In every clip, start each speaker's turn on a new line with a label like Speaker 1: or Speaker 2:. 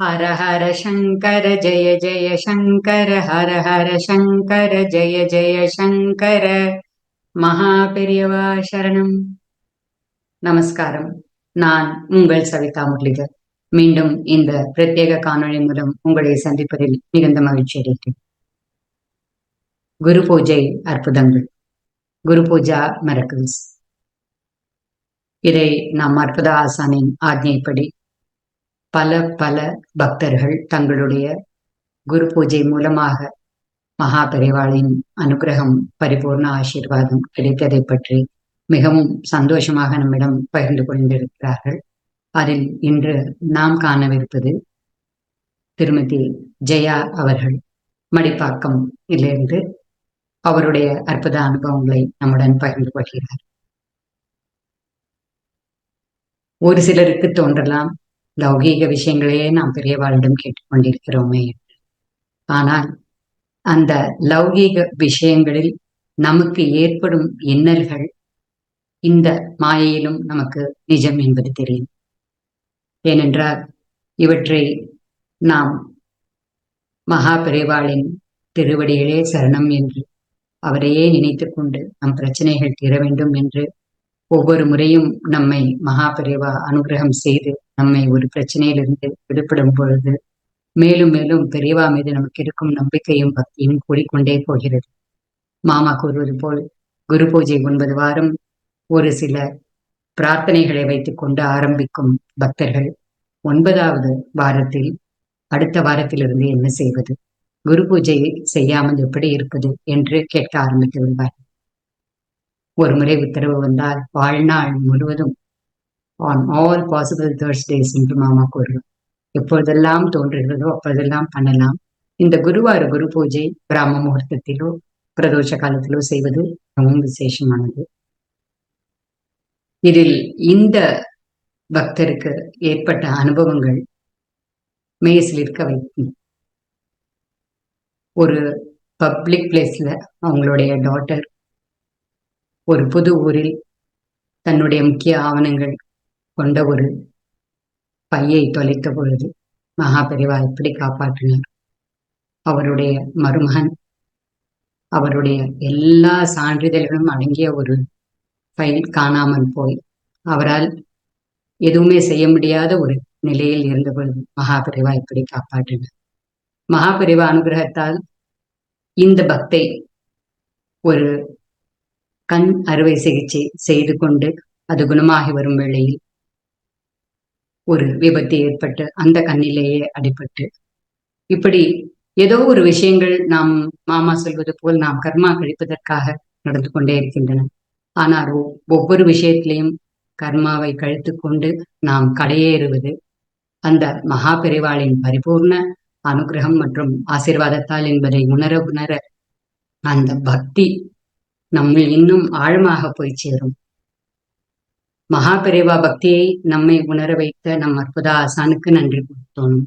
Speaker 1: ஹர ஹர சங்கர ஜெய ஜெய சங்கர ஹர ஹர சங்கர ஜெய ஜெய சங்கர மகா பெரியவா சரணம் நமஸ்காரம் நான் உங்கள் சவிதா முரளிதர். மீண்டும் இந்த பிரத்யேக காணொளி மூலம் உங்களை சந்திப்பதில் மிகுந்த மகிழ்ச்சி அடைகிறேன். குரு பூஜை அற்புதங்கள். குரு பூஜா மெரக்கிள்ஸ் இதை நாம் அற்புத ஆசானின் ஆக்ஞைப்படி பல பல பக்தர்கள் தங்களுடைய குரு பூஜை மூலமாக மகா பெரிவாளின் அனுகிரகம் பரிபூர்ண ஆசீர்வாதம் கிடைத்ததை பற்றி மிகவும் சந்தோஷமாக நம்மிடம் பகிர்ந்து கொண்டிருக்கிறார்கள். அதில் இன்று நாம் காணவிருப்பது திருமதி ஜெயா அவர்கள் மடிப்பாக்கம் இருந்து அவருடைய அற்புத அனுபவங்களை நம்முடன் பகிர்ந்து கொள்கிறார். ஒரு சிலருக்கு தோன்றலாம் லௌகீக விஷயங்களையே நாம் பெரியவாளிடம் கேட்டுக்கொண்டிருக்கிறோமே. ஆனால் அந்த லௌகீக விஷயங்களில் நமக்கு ஏற்படும் இன்னல்கள் இந்த மாயையிலும் நமக்கு நிஜம் என்பது தெரியும். ஏனென்றால் இவற்றை நாம் மகா பெரிவாளின் திருவடிகளே சரணம் என்று அவரையே நினைத்து கொண்டு நம் பிரச்சனைகள் தீர வேண்டும் என்று ஒவ்வொரு முறையும் நம்மை மகா பெரிவா அனுகிரகம் செய்து நம்மை ஒரு பிரச்சனையிலிருந்து விடுபடும் பொழுது மேலும் மேலும் பெரியவா மீது நமக்கு இருக்கும் நம்பிக்கையும் பக்தியும் கூடிக்கொண்டே போகிறது. மாமா கூறுவது போல் குரு பூஜை ஒன்பது வாரம் ஒரு சில பிரார்த்தனைகளை வைத்துக் கொண்டு ஆரம்பிக்கும் பக்தர்கள் ஒன்பதாவது வாரத்தில் அடுத்த வாரத்திலிருந்து என்ன செய்வது? குரு பூஜை செய்யாமல் எப்படி இருப்பது என்று கேட்க ஆரம்பித்து விடுவார் ஒரு முறை உத்தரவு வந்தால் வாழ்நாள் முழுவதும் ஆன் ஆல் பாசிபிள் தேர்ஸ்டேஸ் என்று மாமா கூறுவார் எப்பொழுதெல்லாம் தோன்றுகிறதோ அப்பொழுதெல்லாம் பண்ணலாம். இந்த குருவார குரு பூஜை பிராம முகூர்த்தத்திலோ பிரதோஷ காலத்திலோ செய்வது மிகவும் விசேஷமானது. இதில் இந்த பக்தருக்கு ஏற்பட்ட அனுபவங்கள் மேசில் இருக்க வைக்கும். ஒரு பப்ளிக் பிளேஸ்ல அவங்களுடைய டாட்டர் ஒரு புது ஊரில் தன்னுடைய முக்கிய ஆவணங்கள் கொண்ட ஒரு பையை தொலைத்த பொழுது மகாபெரிவா எப்படி காப்பாற்றினார். அவருடைய மருமகன் அவருடைய எல்லா சான்றிதழ்களும் அடங்கிய ஒரு ஃபைல் காணாமல் போய் அவரால் எதுவுமே செய்ய முடியாத ஒரு நிலையில் இருந்த பொழுது மகாபெரிவா இப்படி காப்பாற்றினார். மகாபெரிவா அனுகிரகத்தால் இந்த பக்தை ஒரு கண் அறுவை சிகிச்சை செய்து கொண்டு அது குணமாகி வரும் வேளையில் ஒரு விபத்து ஏற்பட்டு அந்த கண்ணிலேயே அடிபட்டு. இப்படி ஏதோ ஒரு விஷயங்கள் நாம் மாமா சொல்வது போல் நாம் கர்மா கழிப்பதற்காக நடந்து கொண்டே இருக்கின்றன. ஆனால் ஒவ்வொரு விஷயத்திலையும் கர்மாவை கழித்து கொண்டு நாம் கடையேறுவது அந்த மகா பெரிவாளின் பரிபூர்ண அனுகிரகம் மற்றும் ஆசிர்வாதத்தால் என்பதை உணர உணர அந்த பக்தி நம்மில் இன்னும் ஆழமாக போய் சேரும். மகாபெரிவா பக்தியை நம்மை உணர வைத்த நம் அற்புத ஆசானுக்கு நன்றி தோணும்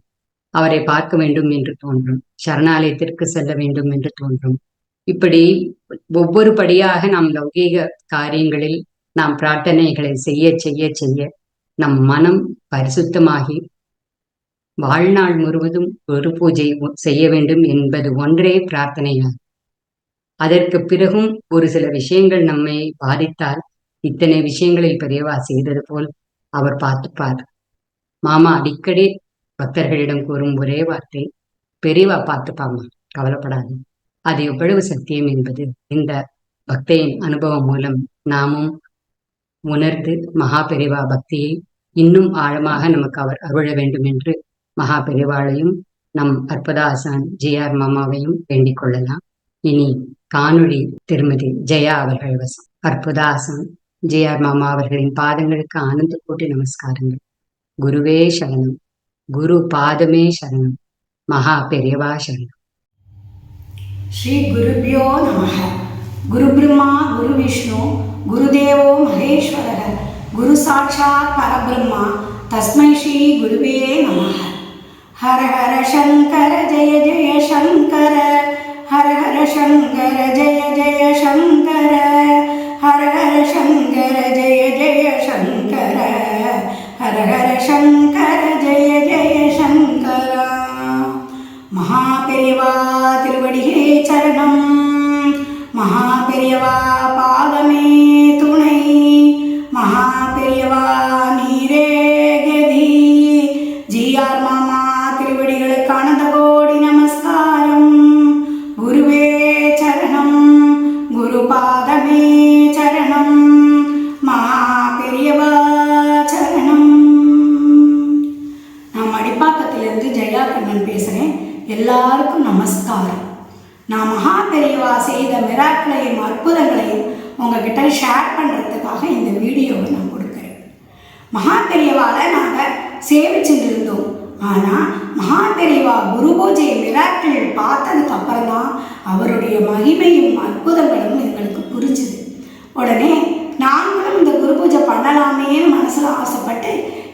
Speaker 1: அவரை பார்க்க வேண்டும் என்று தோன்றும். சரணாலயத்திற்கு செல்ல வேண்டும் என்று தோன்றும். இப்படி ஒவ்வொரு படியாக நாம் லௌகீக காரியங்களில் நாம் பிரார்த்தனைகளை செய்ய செய்ய செய்ய நம் மனம் பரிசுத்தமாகி வாழ்நாள் முழுவதும் ஒரு பூஜை செய்ய வேண்டும் என்பது ஒன்றே பிரார்த்தனையாகும். அதற்கு பிறகும் ஒரு சில விஷயங்கள் நம்மை பாதித்தால் இத்தனை விஷயங்களில் பெரியவா செய்தது போல் அவர் பார்த்துப்பார். மாமா அடிக்கடி பக்தர்களிடம் கூறும் ஒரே வார்த்தை பெரியவா பார்த்துப்பாமா கவலைப்படாது. அது எவ்வளவு சத்தியம் என்பது இந்த பக்தையின் அனுபவம் மூலம் நாமும் உணர்ந்து மகா பெரிவா பக்தியை இன்னும் ஆழமாக நமக்கு அவர் அருள வேண்டும் என்று மகா பெரிவாளையும் நம் அற்புதாசான் ஜி ஆர் மாமாவையும் வேண்டிக் கொள்ளலாம். இனி காணொளி திருமதி ஜெயா அவர்கள் வசம். அற்புதாசான் ஜே ஆர் மாமா அவர்களின் பாதங்களுக்கு ஆனந்த கோட்டி நமஸ்காரங்கள். குருவே சரணம். குரு பாதமே சரணம். மகா பெரியவா சரணம்.
Speaker 2: ஸ்ரீ குருபியோ நம குரு பிரம்மா குரு விஷ்ணு குருதேவோ மகேஸ்வர குரு சாட்சாத் பரபிரம்மா. தஸ்மை ஸ்ரீ குருவே நம ஹர ஹர சங்கர ஜெய ஜெய சங்கர. ஹர ஹர சங்கர ஜெய ஜெய சங்கர. ஹர ஹர சங்கர ஜெய ஜெய சங்கர ஹர ஹர சங்கர ஜெய ஜெய சங்கரா மகாபெரியவா திருவடிகளே சரணம் மகாபெரியவா எல்லாருக்கும் நமஸ்காரம். நான் மகா பெரியவா செய்த மிராக்களையும் அற்புதங்களையும் உங்ககிட்ட ஷேர் பண்ணுறதுக்காக இந்த வீடியோவை நான் கொடுக்குறேன். மகா பெரியவால நாங்கள் சேவிச்சுட்டு இருந்தோம் ஆனால் மகா பெரியவா குரு பூஜை மிராக்கள் பார்த்ததுக்கு அப்புறம் தான் அவருடைய மகிமையும் அற்புதங்களும் எங்களுக்கு புரிஞ்சுது. உடனே நாங்களும் இந்த குரு பூஜை பண்ணலாமேன்னு மனசில் ஆசைப்பட்டு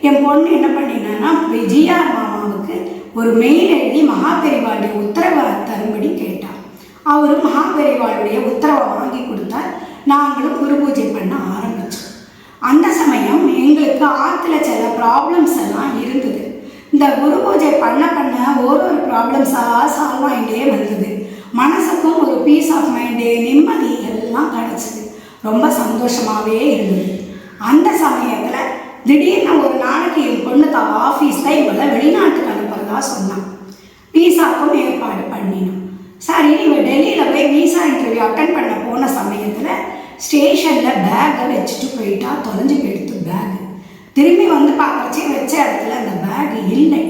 Speaker 2: என் பொண்ணு என்ன பண்ணினேன்னா விஜயா மாமாவுக்கு ஒரு மெயில் எழுதி மகாபெரிவாளுடைய உத்தரவை தரும்படி கேட்டார். அவர் மகாபெரிவாளுடைய உத்தரவை வாங்கி கொடுத்தார். நாங்களும் குரு பூஜை பண்ண ஆரம்பித்தோம் அந்த சமயம் எங்களுக்கு ஆற்றுல சில ப்ராப்ளம்ஸ் எல்லாம் இருந்தது. இந்த குரு பூஜை பண்ண பண்ண ஒரு ஒரு ப்ராப்ளம்ஸாக சால்வ் ஆகிட்டே வந்தது. மனசுக்கும் ஒரு பீஸ் ஆஃப் மைண்டு நிம்மதி எல்லாம் கிடச்சிது. ரொம்ப சந்தோஷமாகவே இருந்தது. அந்த சமயத்தில் திடீர்னு ஒரு நாளைக்கு என் பொண்ணு தான் ஆஃபீஸில் இவளை வெளிநாட்டுக்கு அனுப்புறதா சொன்னான். வீசாக்கும் ஏற்பாடு பண்ணினோம். சரி இவன் டெல்லியில் போய் வீசா இன்டர்வியூ அட்டன் பண்ண போன சமயத்தில் ஸ்டேஷனில் பேக்கை வச்சுட்டு போயிட்டா. தொலைஞ்சு போயிடுத்து பேக் திரும்பி வந்து பார்க்கறச்சி வச்ச இடத்துல அந்த பேக் இல்லை.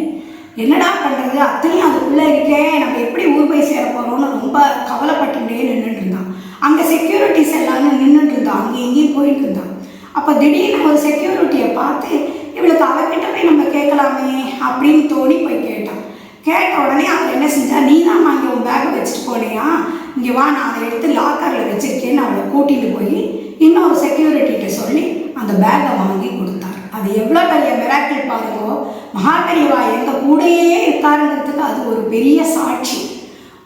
Speaker 2: என்னடா பண்ணுறது அத்தனையும் அதுக்குள்ளே இருக்கேன் நம்ம எப்படி ஊர் போய் சேர போகிறோம்னு ரொம்ப கவலைப்பட்டுட்டே நின்றுட்டு இருந்தான். அங்கே செக்யூரிட்டிஸ் எல்லாரும் நின்றுட்டு இருந்தான். அங்கேயும் இங்கேயும் போயிட்டு இருந்தான். அப்போ திடீர்னு ஒரு செக்யூரிட்டியை பார்த்து இவளுக்கு அவகிட்ட போய் நம்ம கேட்கலாமே அப்படின்னு தோணி போய் கேட்ட உடனே அவர் என்ன செஞ்சா நீ தான் அங்கே உன் பேக்கை வச்சுட்டு போனியா? இங்கே வா நான் அதை எடுத்து லாக்கரில் வச்சுருக்கேன்னு அவளை கூட்டிகிட்டு போய் இன்னொரு செக்யூரிட்டிகிட்ட சொல்லி அந்த பேக்கை வாங்கி கொடுத்தார். அது எவ்வளோ பெரிய மிராக்கிள் பாருங்கோ. மகாபெரிவா எங்கள் கூடையே இருக்காருங்கிறதுக்கு அது ஒரு பெரிய சாட்சி.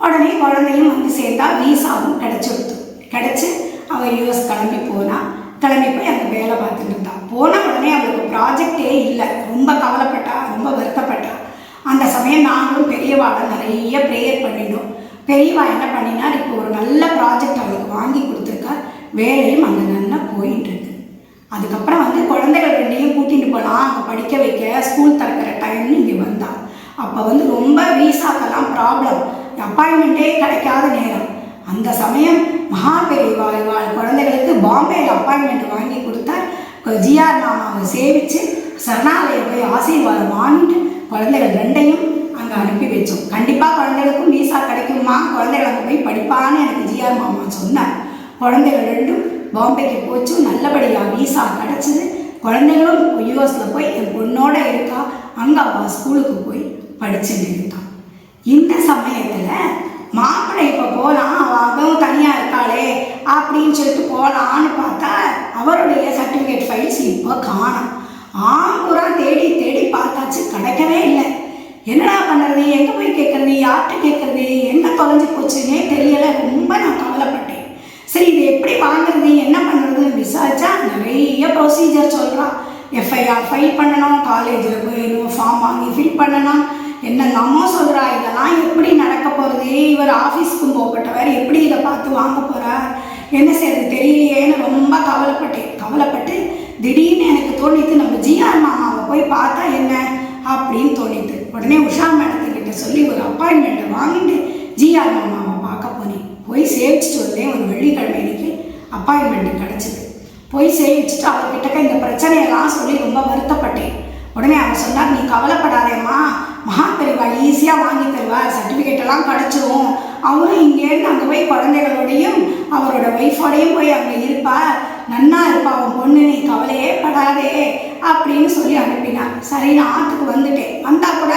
Speaker 2: உடனே குழந்தையும் வந்து சேர்ந்தா வீசாவும் கிடச்சிடுத்து. கிடச்சி அவள் யூஎஸ் கிளம்பி போனால் கிளம்பி போய் அங்கே வேலை பார்த்துட்டு இருந்தான் போன உடனே அவளுக்கு ப்ராஜெக்டே இல்லை. ரொம்ப கவலைப்பட்டா ரொம்ப வருத்தப்பட்டா. அந்த சமயம் நாங்களும் பெரியவாளை நிறைய ப்ரேயர் பண்ணிட்டோம். பெரியவா என்ன பண்ணினார்? இப்போ ஒரு நல்ல ப்ராஜெக்ட் அவளுக்கு வாங்கி கொடுத்துருக்கா வேலையும் அங்கே நல்லா போயிட்டு இருக்கு அதுக்கப்புறம் வந்து குழந்தைகள் ரெண்டையும் கூட்டிகிட்டு போகலாம் அங்கே படிக்க வைக்க ஸ்கூல் திறக்கிற டைம்னு இங்கே வந்தா. அப்போ வந்து ரொம்ப வீசாக்கெல்லாம் ப்ராப்ளம் அப்பாயின்மெண்ட்டே கிடைக்காத நேரம். அந்த சமயம் மகா பெரியவா இவாள் குழந்தைகளுக்கு பாம்பேயில் அப்பாயின்மெண்ட் வாங்கி கொடுத்தார். ஜிஆர் நாமாவை சேவித்து சரணாலயம் போய் ஆசீர்வாதம் வாங்கிட்டு குழந்தைகள் ரெண்டையும் அங்கே அனுப்பி வச்சோம். கண்டிப்பாக குழந்தைகளுக்கும் வீசா கிடைக்குமா? குழந்தைகள் அங்கே போய் படிப்பான்னு எனக்கு ஜிஆர் மாமா சொன்னார். குழந்தைகள் ரெண்டும் பாம்பேக்கு போச்சு. நல்லபடியாக வீசா கிடச்சிது. குழந்தைகளும் யூஎஸில் போய் என் பொண்ணோட இருக்கா. அங்கே அவள் ஸ்கூலுக்கு போய் படிச்சுட்டு இருக்கான் இந்த சமயத்தில் மாப்பிள்ளை இப்போ போகலாம் அவன் தனியாக இருக்காளே அப்படின்னு சொல்லிட்டு போகலான்னு பார்த்தா அவருடைய சர்டிஃபிகேட் ஃபைல்ஸ் இப்போ காணும். ஆம்பூரா தேடி தேடி பார்த்தாச்சு. கிடைக்கவே இல்லை. என்னடா பண்ணுறது எங்கே போய் கேட்குறது? யார்கிட்ட கேட்குறது? என்ன தொலைஞ்சு போச்சுன்னே தெரியலை. ரொம்ப நான் கவலைப்பட்டேன். சரி இது எப்படி வாங்குறது? என்ன பண்ணுறதுன்னு விசாரிச்சா நிறைய ப்ரொசீஜர் சொல்கிறான் எஃப்ஐஆர் ஃபைல் பண்ணணும் காலேஜில் போய் இன்னும் ஃபார்ம் வாங்கி ஃபில் பண்ணணும். என்னெல்லாமோ சொல்கிறா இதெல்லாம் எப்படி நடக்க போகிறது இவர் ஆஃபீஸ்க்கும் போகப்பட்டவர் எப்படி இதை பார்த்து வாங்க போகிறார் என்ன செய்யறது? தெரியலையேன்னு ரொம்ப கவலைப்பட்டேன். கவலைப்பட்டு திடீர்னு எனக்கு தோணித்து நம்ம ஜிஆர் மாமாவை போய் பார்த்தா என்ன அப்படின்னு தோணித்து உடனே உஷா மேடத்துக்கிட்ட சொல்லி ஒரு அப்பாயின்மெண்ட்டை வாங்கிட்டு ஜிஆர் மாமாவை பார்க்க போனேன். போய் சேவிச்சுட்டு வந்தேன். ஒரு வெள்ளிக்கிழமை இன்னைக்கு அப்பாயின்மெண்ட் கிடச்சிது. போய் சேவிச்சுட்டு அவர்கிட்டக்க இந்த பிரச்சனையெல்லாம் சொல்லி ரொம்ப வருத்தப்பட்டேன். உடனே அவர் சொன்னார் நீ கவலைப்படாதேம்மா. மகாபெரிவா ஈஸியாக வாங்கி தருவார் சர்டிஃபிகேட் எல்லாம் கிடச்சிரும். அவரும் இங்கேருந்து அங்கே போய் குழந்தைகளோடையும் அவரோட ஒய்ஃபோடையும் போய் அங்கே இருப்பார். நன்னா இருப்பா அவன் பொண்ணு நீ கவலையே படாதே அப்படின்னு சொல்லி அனுப்பினார் சரி நான் ஆற்றுக்கு வந்துட்டேன். வந்தால் கூட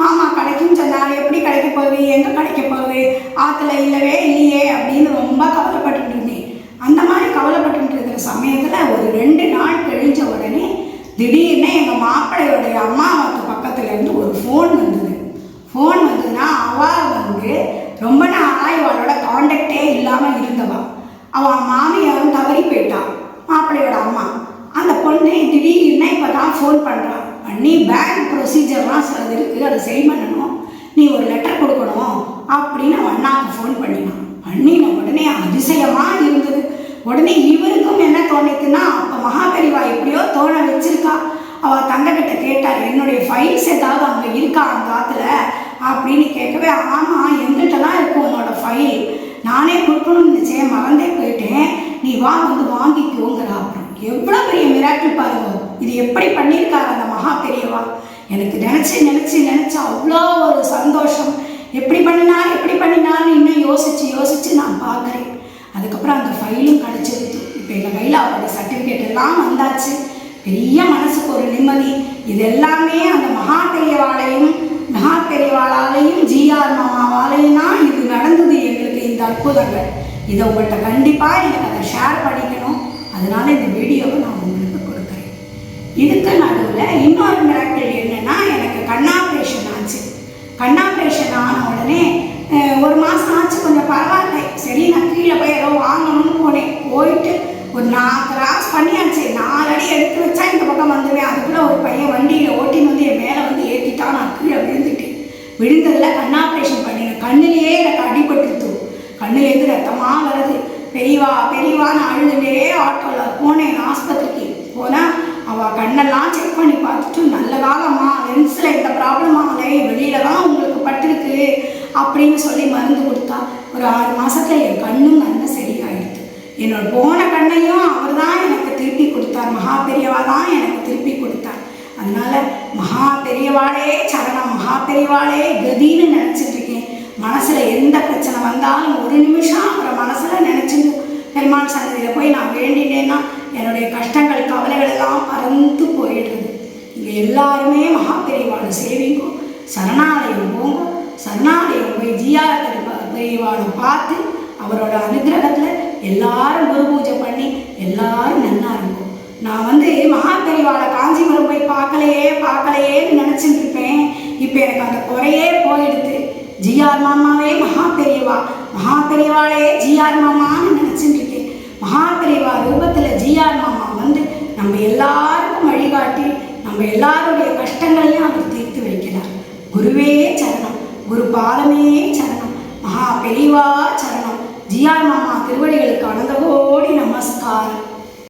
Speaker 2: மாமா கிடைக்கும்னு சொன்னார். எப்படி கிடைக்க போகுது? எங்கே கிடைக்க போகுது? ஆற்றுல இல்லவே இல்லையே அப்படின்னு ரொம்ப கவலைப்பட்டுட்டு இருந்தேன் அந்த மாதிரி கவலைப்பட்டுட்டு இருக்கிற சமயத்தில் ஒரு ரெண்டு நாள் கழிஞ்ச உடனே திடீர்னு எங்கள் மாப்பிள்ளையோடைய அம்மாவுக்கு பக்கத்துல இருந்து ஒரு ஃபோன் வந்தது ஃபோன் வந்ததுன்னா அவள் வந்து ரொம்ப நாளாக இவளோட காண்டாக்டே இல்லாமல் இருந்தவா அவள் மாமியாரும் தவறி போயிட்டான் மாப்பிள்ளையோட அம்மா. அந்த பொண்ணு திடீர்னு இப்போ தான் ஃபோன் பண்ணுறான் பண்ணி பேங்க் ப்ரொசீஜர்லாம் சிலது இருக்குது அதை சரி பண்ணணும். நீ ஒரு லெட்டர் கொடுக்கணும். அப்படின்னு அவன் அண்ணாவுக்கு ஃபோன் பண்ணினான் பண்ணின உடனே அதிசயமாக இருந்தது. உடனே இவருக்கும் என்ன தோணுதுன்னா அப்போ மகாபெரிவா எப்படியோ தோண வச்சிருக்கா. அவள் தங்கக்கிட்ட கேட்டார் என்னுடைய ஃபைல்ஸ் ஏதாவது அங்கே இருக்கா அந்த ஆத்துல அப்படின்னு கேட்கவே ஆமாம் எங்கிட்ட தான் இருக்கும் உன்னோட ஃபைல் நானே கொடுக்கணும்னு நினச்சேன். மறந்தே போயிட்டேன். நீ வா வந்து வாங்கிக்கோங்கிறா அப்புறம். எவ்வளோ பெரிய மிராக்கிள் பாருங்க. இது எப்படி பண்ணியிருக்காரு அந்த மகா பெரியவா? எனக்கு நினச்சி நினச்சி நினச்சி அவ்வளோ ஒரு சந்தோஷம். எப்படி பண்ணினார் எப்படி பண்ணினார்னு இன்னும் யோசிச்சு யோசிச்சு நான் பார்க்குறேன். அதுக்கப்புறம் அந்த ஃபைலும் கிடச்சிருது இப்போ எங்கள் கையில் அவருடைய சர்டிஃபிகேட் எல்லாம் வந்தாச்சு. பெரிய மனசுக்கு ஒரு நிம்மதி. இது எல்லாமே அந்த மகா பெரியவாளையும் மகா பெரியவாளாலையும் ஜிஆர் மாமாவாலையும் தான் இது நடந்தது எங்களுக்கு இந்த அற்புதங்கள். இதை உங்கள்கிட்ட கண்டிப்பாக எனக்கு அதை ஷேர் பண்ணிக்கணும். அதனால இந்த வீடியோவை நான் உங்களுக்கு கொடுக்குறேன். இதுக்கு நடுவில் இன்னொரு மிராக்கள் என்னென்னா எனக்கு கண்ணாப்ரேஷன் ஆச்சு. கண்ணாப்ரேஷன் ஆன உடனே ஒரு மாதம் ஆச்சு கொஞ்சம் பரவாயில்ல. சரி நான் கீழே போய் ஏதோ வாங்கணும்னு போனேன். போயிட்டு ஒரு நான் கிராஸ் பண்ணியாச்சு. நாலு அடி எடுத்து வச்சா இந்த பக்கம் வந்துடுவேன் அதுக்குள்ளே ஒரு பையன் வண்டியில் ஓட்டின்னு வந்து என் மேலே வந்து ஏற்றிட்டான் நான் கீழே விழுந்துட்டேன். விழுந்ததில் கண்ணாப்ரேஷன் பண்ணினேன். கண்ணிலேயே எனக்கு அடிபட்டு கண்ணுலேருந்து ரத்தமாக வருது பெரியவா பெரியவான்னு அழுதுண்டே ஆட்டோவில் போனேன் ஆஸ்பத்திரிக்கு போனால் அவள் கண்ணெல்லாம் செக் பண்ணி பார்த்துட்டு நல்ல காலம்மா லென்ஸில் இந்த ப்ராப்ளம் ஆகலை வெளியில தான் உங்களுக்கு பட்டிருக்கு அப்படின்னு சொல்லி மருந்து கொடுத்தா. ஒரு ஆறு மாதத்தில் என் கண்ணும் நல்லா சரியாயிடுது. என்னோட போன கண்ணையும் அவர் தான் எனக்கு திருப்பி கொடுத்தார். மகா பெரியவா தான் எனக்கு திருப்பி கொடுத்தார். அதனால மகா பெரியவாளே சரணம் மகா பெரியவாளே கதின்னு நினச்சிட்டு மனசில் எந்த பிரச்சனை வந்தாலும் ஒரு நிமிஷம் அவரை மனசில் நினைச்சுட்டு பெருமாள் சன்னதியில் போய் நான் வேண்டினேன்னா என்னுடைய கஷ்டங்கள் கவலைகள் எல்லாம் பறந்து போயிடுறது. இங்கே எல்லாருமே மகாபெரிவாளை சேவிங்கோ சரணாலயம் போங்க சரணாலயம் போய் ஜிஆர் பெரியவாளை பார்த்து அவரோட அனுகிரகத்தில் எல்லாரும் குரு பூஜை பண்ணி எல்லாரும் நல்லா இருக்கும். நான் வந்து மகாபெரிவாளை காஞ்சிபுரம் போய் பார்க்கலையே பார்க்கலையேன்னு நினச்சிட்டு இருப்பேன். இப்போ எனக்கு அந்த குறையே போயிடுது. ஜிஆர் மாமாவே மகா பெரியவா மகா பெரியவாளே ஜிஆர் மாமான்னு நினச்சிட்டு இருக்கேன் மகா பெரியவா ரூபத்தில் ஜிஆர் மாமா வந்து நம்ம எல்லாருக்கும் வழிகாட்டி நம்ம எல்லாருடைய கஷ்டங்களையும் அவர் தீர்த்து வைக்கிறார். குருவே சரணம் குரு பாலமே சரணம் மகா பெரியவா சரணம். ஜிஆர் மாமா திருவடிகளுக்கு அனந்த கோடி நமஸ்காரம்.